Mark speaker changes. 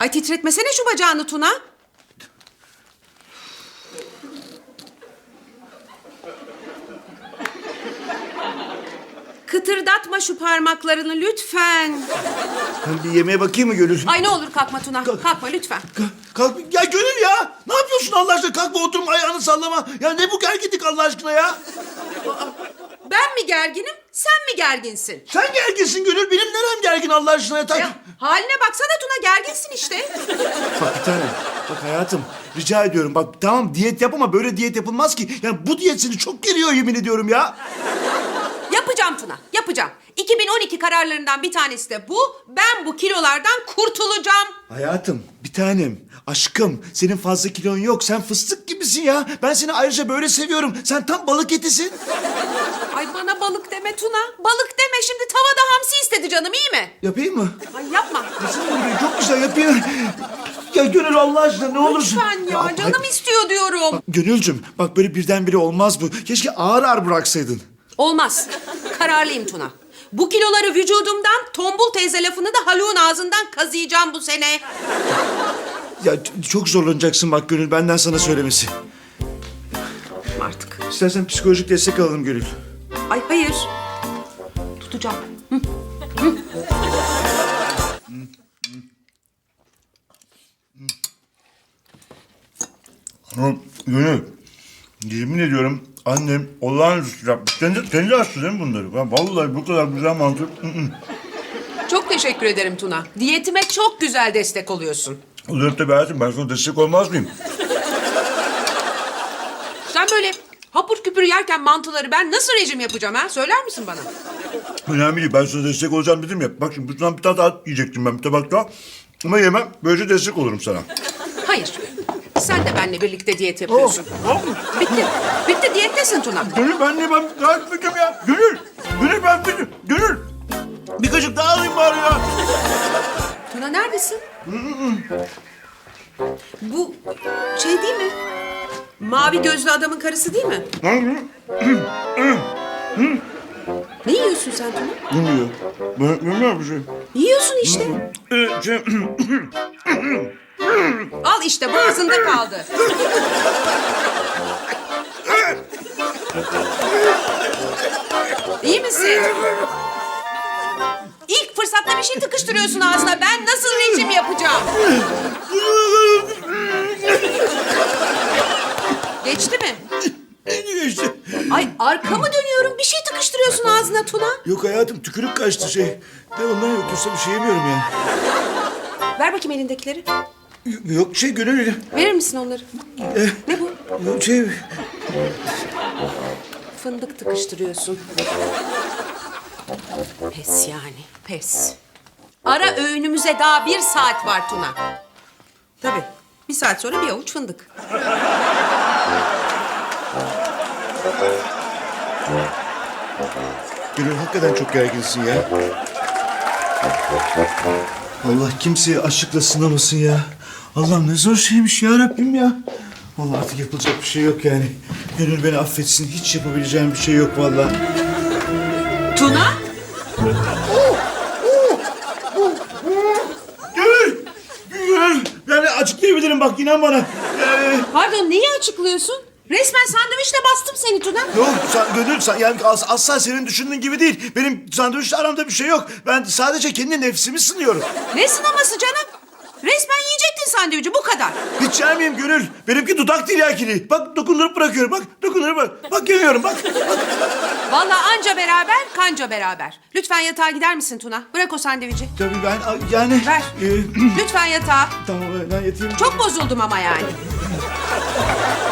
Speaker 1: Ay titretmesene şu bacağını Tuna. Kıtırdatma şu parmaklarını lütfen.
Speaker 2: Ben bir yemeğe bakayım mı Gönül?
Speaker 1: Ay ne olur kalkma Tuna. Kalkma lütfen.
Speaker 2: Kalk, kalk. Ya Gönül ya! Ne yapıyorsun Allah aşkına? Kalkma oturma ayağını sallama. Ya ne bu gerginlik Allah aşkına ya?
Speaker 1: Ben mi gerginim, sen mi gerginsin?
Speaker 2: Sen gerginsin Gönül. Benim nerem gergin Allah aşkına ya? Tak-
Speaker 1: Ya, haline baksana Tuna gerginsin işte.
Speaker 2: Bak bir tane. Bak hayatım rica ediyorum. Bak tamam diyet yap ama böyle diyet yapılmaz ki. Yani bu diyet seni çok geriyor yemin ediyorum ya.
Speaker 1: Yapacağım Tuna, yapacağım. 2012 kararlarından bir tanesi de bu. Ben bu kilolardan kurtulacağım.
Speaker 2: Hayatım bir tanem. Aşkım senin fazla kilon yok. Sen fıstık gibisin ya. Ben seni ayrıca böyle seviyorum. Sen tam balık etisin.
Speaker 1: Ay bana balık deme Tuna. Balık deme şimdi tavada hamsi istedi canım iyi mi?
Speaker 2: Yapayım mı?
Speaker 1: Ay yapma.
Speaker 2: Nasıl oluyor? Çok güzel yapayım. Ya Gönül Allah aşkına ne olursun.
Speaker 1: Lütfen ya canım istiyor diyorum.
Speaker 2: Gönülcüm bak böyle birdenbire olmaz bu. Keşke ağır ağır bıraksaydın.
Speaker 1: Olmaz. Kararlıyım Tuna. Bu kiloları vücudumdan tombul teyze lafını da Haluk'un ağzından kazıyacağım bu sene.
Speaker 2: Ya ç- çok zorlanacaksın bak Gönül benden sana söylemesi.
Speaker 1: Artık.
Speaker 2: İstersen psikolojik destek alalım Gönül.
Speaker 1: Ay hayır. Tutacağım.
Speaker 2: Ama Gönül yemin ediyorum annem olağanüstü yapmış. Kendi, kendi açtı değil mi bunları? Ben vallahi bu kadar güzel mantık. ı, ı.
Speaker 1: Çok teşekkür ederim Tuna. Diyetime çok güzel destek oluyorsun.
Speaker 2: Oluyor tabii hayatım ben sana destek olmaz mıyım?
Speaker 1: Sen böyle hapur küpür yerken mantıları ben nasıl rejim yapacağım ha? Söyler misin bana?
Speaker 2: Önemli değil ben sana destek olacağım dedim ya. Bak şimdi bundan bir tane daha yiyecektim ben bir tabak daha. Ama yemem böylece destek olurum sana.
Speaker 1: Hayır. Sen de benimle birlikte diyet yapıyorsun.
Speaker 2: Oh,
Speaker 1: Bitti. Bitti diyettesin Tuna.
Speaker 2: Gönül ben niye ben gayet bütüm ya? Gönül! Gönül ben bütüm. Gönül! Bir kaşık daha alayım bari ya.
Speaker 1: Tuna neredesin? Bu şey değil mi? Mavi gözlü adamın karısı değil mi? Ne yiyorsun sen Tuna?
Speaker 2: Bilmiyor. Ben bilmiyorum bir şey.
Speaker 1: Yiyorsun işte.
Speaker 2: Ee, şey,
Speaker 1: Al işte boğazında kaldı. İyi misin? İlk fırsatta bir şey tıkıştırıyorsun ağzına. Ben nasıl rejim yapacağım? Geçti mi?
Speaker 2: işte.
Speaker 1: Ay arkamı dönüyorum. Bir şey tıkıştırıyorsun ağzına Tuna.
Speaker 2: Yok hayatım tükürük kaçtı şey. De ondan yok yoksa bir şey yemiyorum ya.
Speaker 1: Ver bakayım elindekileri.
Speaker 2: Yok şey gönül.
Speaker 1: Verir misin onları? Ne bu?
Speaker 2: Yok şey.
Speaker 1: Fındık tıkıştırıyorsun. Pes yani, pes. Ara öğünümüze daha bir saat var Tuna. Tabii, bir saat sonra bir avuç fındık.
Speaker 2: Gönül hakikaten çok gerginsin ya. Allah kimseyi aşıkla sınamasın ya. Allah'ım ne zor şeymiş ya Rabbim ya. Vallahi artık yapılacak bir şey yok yani. Gönül beni affetsin. Hiç yapabileceğim bir şey yok vallahi.
Speaker 1: Tuna?
Speaker 2: Gönül! Gönül! Yani açıklayabilirim bak inan bana. Yani...
Speaker 1: Pardon, neyi açıklıyorsun? Resmen sandviçle bastım seni Tuna.
Speaker 2: Yok sen, Gönül sen, yani as, asla senin düşündüğün gibi değil. Benim sandviçle aramda bir şey yok. Ben sadece kendi nefsimi sınıyorum.
Speaker 1: Ne sınaması canım? Resmen yiyecektin sandviçi, bu kadar.
Speaker 2: Hiç yer miyim Gönül? Benimki dudak tiryakili. Bak dokunurup bırakıyorum. Bak dokunurup bak. Bak yemiyorum bak.
Speaker 1: Vallahi anca beraber, kanca beraber. Lütfen yatağa gider misin Tuna? Bırak o sandviçi.
Speaker 2: Tabii ben a- yani...
Speaker 1: Ver.
Speaker 2: e,
Speaker 1: Lütfen yatağa.
Speaker 2: tamam ben yatayım.
Speaker 1: Çok bozuldum ama yani.